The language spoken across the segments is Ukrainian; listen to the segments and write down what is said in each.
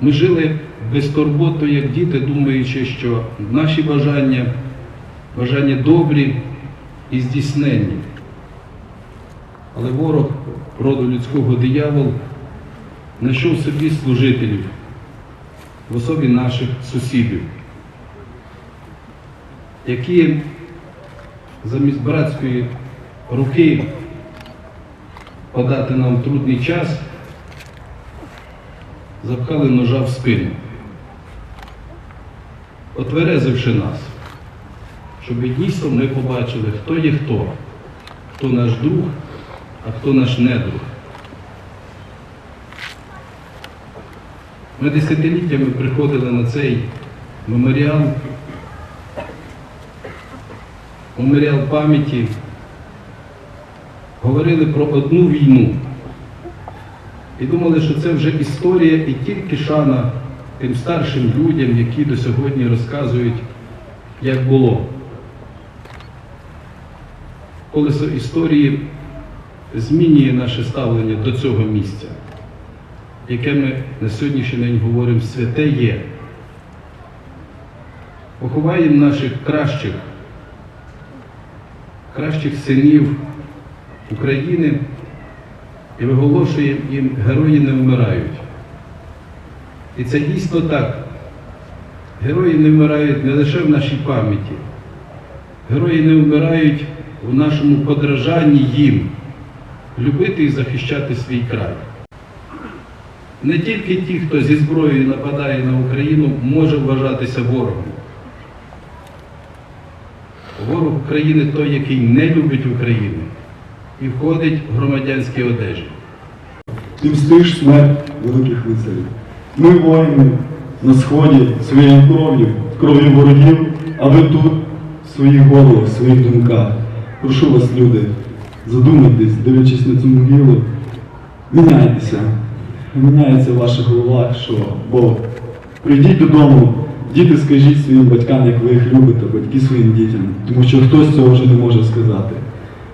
Ми жили безтурботно, як діти, думаючи, що наші бажання, бажання добрі і здійсненні. Але ворог роду людського диявол знайшов собі служителів в особі наших сусідів, які замість братської руки подати нам трудний час, запхали ножа в спину, отверезивши нас, щоб дійсно ми побачили, хто є хто, хто наш друг, а хто наш недруг. Ми десятиліттями приходили на цей меморіал, меморіал пам'яті, говорили про одну війну і думали, що це вже історія і тільки шана тим старшим людям, які до сьогодні розказують, як було. Колесо історії змінює наше ставлення до цього місця, яке ми на сьогоднішній день говоримо святе є. Поховаємо наших кращих, кращих синів України і виголошуємо їм герої не вмирають. І це дійсно так. Герої не вмирають не лише в нашій пам'яті, герої не вмирають в нашому подражанні їм, любити і захищати свій край. Не тільки ті, хто зі зброєю нападає на Україну, може вважатися ворогом. Ворог України той, який не любить Україну і входить в громадянські одежі. Ти мстиш смерть великих лицарів. Ми воїни на сході своєю кров'ю, кров'ю ворогів, а ви тут, в своїх головах, в своїх думках. Прошу вас, люди, задумайтесь, дивлячись на цю могилу, міняйтеся. Міняється в ваших головах, що Бог. Прийдіть додому, діти скажіть своїм батькам, як ви їх любите, батьки своїм дітям, тому що хтось цього вже не може сказати.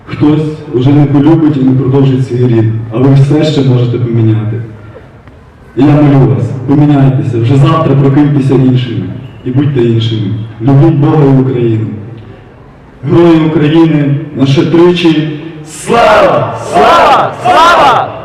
Хтось вже не полюбить і не продовжить свій рід, а ви все ще можете поміняти. І я молю вас, поміняйтеся, вже завтра прокиньтеся іншими і будьте іншими. Любіть Бога і Україну. Герої України, наше тричі. Слава! Слава! Слава!